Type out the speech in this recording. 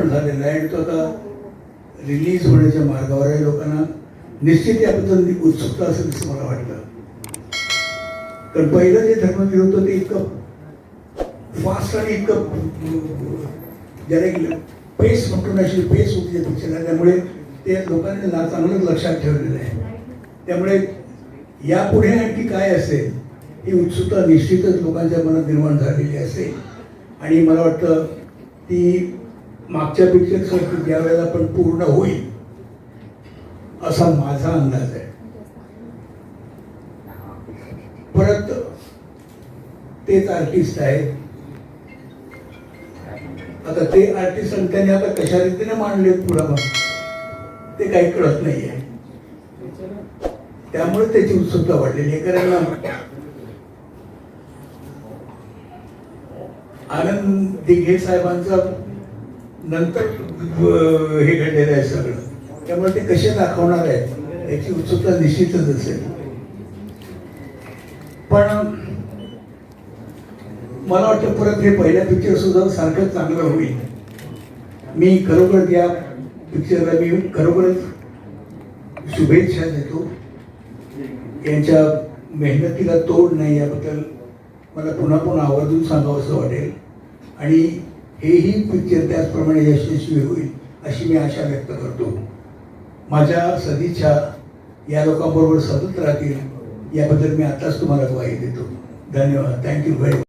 पण झालेला आहे आणि तो आता. रिलीज होण्याच्या मार्गावर आहे लोकांना निश्चित याबद्दल उत्सुकता असेल असं मला वाटतं. कारण पहिलं जे धर्मवीर होतं ते इतकं फास्ट आणि इतकं ज्याला पेस म्हणतो ना अशी पेस होती त्या पिक्चरला त्यामुळे ते लोकांनी चांगलंच लक्षात ठेवलेलं आहे. त्यामुळे यापुढे आणखी काय असेल ही उत्सुकता निश्चितच लोकांच्या मनात निर्माण झालेली असेल. आणि मला वाटतं ती मागच्या पिक्चरसारखी ज्या वेळेला पण पूर्ण होईल असा माझा अंदाज आहे. परत तेच आर्टिस्ट आहेत. आता ते आर्टिस्ट आणि त्यांनी आता कशा रीतीने मांडले पुढं मग ते काही कळत नाहीये. त्यामुळे त्याची उत्सुकता वाढलेली आहे. कारण आनंद दिघे साहेबांचा नंतर हे घडलेलं आहे सगळं. त्यामुळे ते कसे दाखवणार आहेत याची उत्सुकता निश्चितच असेल. पण मला वाटतं परत हे पहिल्या पिक्चर सुद्धा सारखं चांगलं होईल. मी खरोखर या पिक्चरला मी खरोखरच शुभेच्छा देतो. यांच्या मेहनतीला तोड नाही याबद्दल मला पुन्हा पुन्हा आवर्जून सांगावं असं वाटेल. आणि हेही पिक्चर त्याचप्रमाणे यशस्वी होईल अशी मी आशा व्यक्त करतो. माझ्या सदिच्छा या लोकांबरोबर सतत राहतील याबद्दल मी आताच तुम्हाला ग्वाही देतो. धन्यवाद. Thank you very